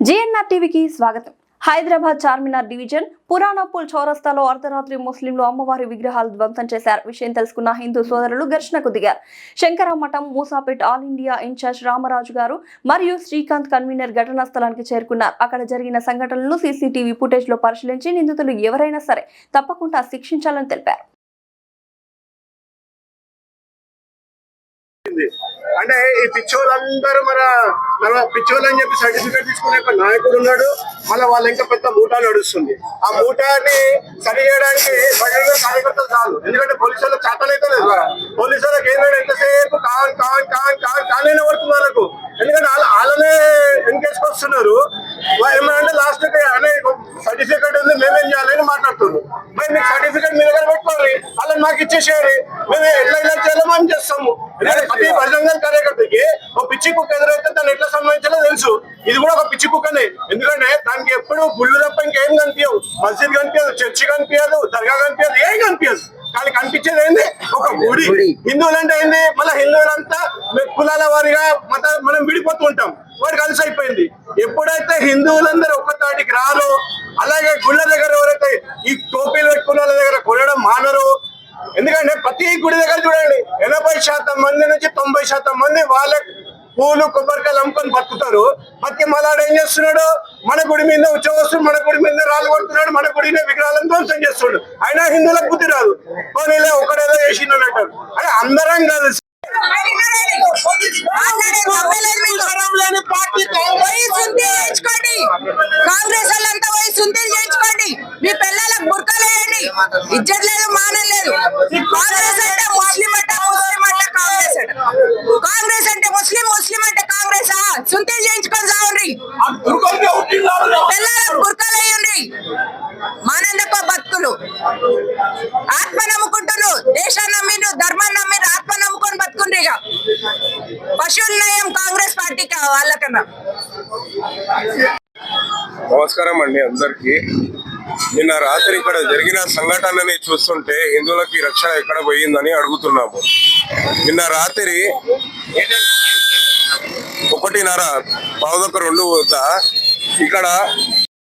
GNR టీవీకి స్వాగతం. Hyderabad Charminar division పురాణపూల్ చౌరస్తాలో అర్ధరాత్రి ముస్లింలు అమ్మవారి విగ్రహాలు ధ్వంసం చేశారు. విషయం తెలుసుకున్న హిందూ సోదరులు ఘర్షణకు దిగారు. Shankara Matham Moosapet all India incharge Ramaraju గారు మరియు శ్రీకాంత్ కన్వీనర్ ఘటనా స్థలానికి చేరుకున్నారు. అక్కడ జరిగిన సంఘటనలను సీసీటీవీ ఫుటేజ్లో పరిశీలించి నిందితులు ఎవరైనా సరే తప్పకుండా శిక్షించాలని తెలిపారు. అంటే ఈ పిచ్చోళ్ళందరూ మన మన పిచ్చోళ్ళు అని చెప్పి సర్టిఫికేట్ తీసుకునే ఒక నాయకుడు ఉన్నాడు. మళ్ళీ వాళ్ళ ఇంకా పెద్ద మూటా నడుస్తుంది. ఆ మూటాన్ని సరి చేయడానికి బహిరంగ కార్యకర్తలు చాలు ఎందుకంటే పోలీసు వాళ్ళకి చేతనైతే లేదు. పోలీసు వాళ్ళకి ఏంటంటే ఎంతసేపు కాన్ కాన్ కాన్ కాన్ కానే పడుతుంది వాళ్ళకు. ఎందుకంటే వాళ్ళు వాళ్ళనే వస్తున్నారు ఏమంటే లాస్ట్ అనే సర్టిఫికేట్ ఉంది మేమేం చేయాలని మాట్లాడుతున్నారు. మరి మీకు సర్టిఫికేట్ మీ దగ్గర పెట్టుకోవాలి. వాళ్ళని మాకు ఇచ్చేసేయాలి మేము ఎట్లా ఇలా చేయాలో మేము చేస్తాము. ఎందుకంటే ప్రతి బహిరంగ కార్యకర్తకి ఒక పిచ్చి కుక్క ఎదురైతే సంబంధించాలో తెలుసు. ఇది కూడా ఒక పిచ్చి కుక్కనే. ఎందుకంటే దానికి ఎప్పుడు గుళ్ళు తప్ప ఇంకేం కనిపించవు. మస్జిద్ కనిపించదు చర్చి కనిపించదు దర్గా కనిపించదు ఏం కనిపించదు. కానీ కనిపించేది ఏంది? ఒక గుడి. హిందువులు అంటే ఏంది? మళ్ళీ హిందువులంతా కులాల వారిగా మత మనం విడిపోతూ ఉంటాం. వాడు కలిసి అయిపోయింది. ఎప్పుడైతే హిందువులందరూ ఒక్క తాటికి రారో అలాగే గుళ్ళ దగ్గర ఎవరైతే ఈ టోపీలు పెట్టుకున్న వాళ్ళ దగ్గర కొనడం మానరు. ఎందుకంటే ప్రతి గుడి దగ్గర చూడండి ఎనభై శాతం మంది నుంచి తొంభై శాతం మంది వాళ్ళ పూలు కొబ్బరికాయలు అమ్ముకొని బతుకుతారు. బతికి మలాడు ఏం చేస్తున్నాడు? మన గుడి మీద ఉచ్చవస్తుడు మన గుడి మీద రాళ్ళు కొడుతున్నాడు మన గుడిని విగ్రహాలను ధ్వంసం చేస్తున్నాడు. అయినా హిందువులకు బుద్ధి రాదు. పోనీలే ఒకడేదో చేసిండు అంటారు అదే అందరం కలిసి లేని పార్టీ కాంగ్రెస్ వాళ్ళంతా చేయించుకోండి. మీ పిల్లలకు బుర్కలు వేయండి ఇజ్జత్ లేదు మానం లేదు. సుంతీలు చేయించుకొని సావండి పిల్లలకు బుర్కలు వేయండి మానందప్ప బతుకులు ఆత్మ నమ్ముకుంటున్నారు దేశాన్ని నమ్మిరు ధర్మాన్ని నమ్మిరు ఆత్మ నమ్ముకొని బతుకుండ్రు ఇక. పశువుల నయం కాంగ్రెస్ పార్టీకి వాళ్ళకన్నా నమస్కారం అండి అందరికి. నిన్న రాత్రి ఇక్కడ జరిగిన సంఘటనని చూస్తుంటే హిందువులకి రక్షణ ఎక్కడ పోయిందని అడుగుతున్నాము. నిన్న రాత్రి ఒకటిన్నర పావుదొక్క రెండు వద్ద ఇక్కడ